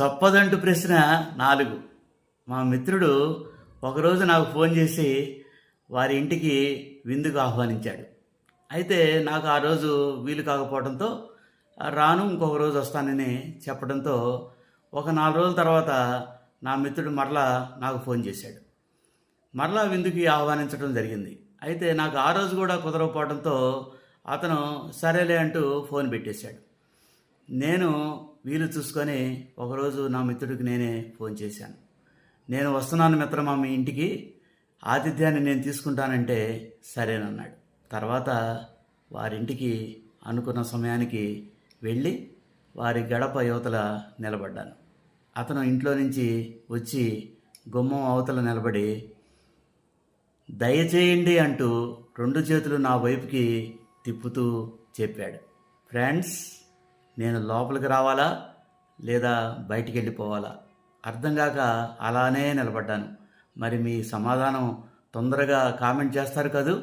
చొప్పదంటు ప్రశ్న నాలుగు. మా మిత్రుడు ఒకరోజు నాకు ఫోన్ చేసి వారి ఇంటికి విందుకు ఆహ్వానించాడు. అయితే నాకు ఆ రోజు వీలు కాకపోవడంతో రాను ఇంకొక రోజు వస్తానని చెప్పడంతో ఒక నాలుగు రోజుల తర్వాత నా మిత్రుడు మరలా నాకు ఫోన్ చేశాడు. మరలా విందుకి ఆహ్వానించడం జరిగింది. అయితే నాకు ఆ రోజు కూడా కుదరకపోవడంతో అతను సరేలే అంటూ ఫోన్ పెట్టేశాడు. నేను వీలు చూసుకొని ఒకరోజు నా మిత్రుడికి నేనే ఫోన్ చేశాను. నేను వస్తున్నాను మిత్రమా మీ ఇంటికి ఆతిథ్యాన్ని నేను తీసుకుంటానంటే సరేనన్నాడు. తర్వాత వారింటికి అనుకున్న సమయానికి వెళ్ళి వారి గడప యువతల నిలబడ్డాను. అతను ఇంట్లో నుంచి వచ్చి గుమ్మం అవతల నిలబడి దయచేయండి అంటూ రెండు చేతులు నా వైపుకి తిప్పుతూ చెప్పాడు. ఫ్రెండ్స్ నేను లోపలికి రావాలా లేదా బయటికి వెళ్ళిపోవాలా? అర్థం కాక అలానే నిలబడ్డాను. మరి మీ సమాధానం తొందరగా కామెంట్ చేస్తారు కదూ?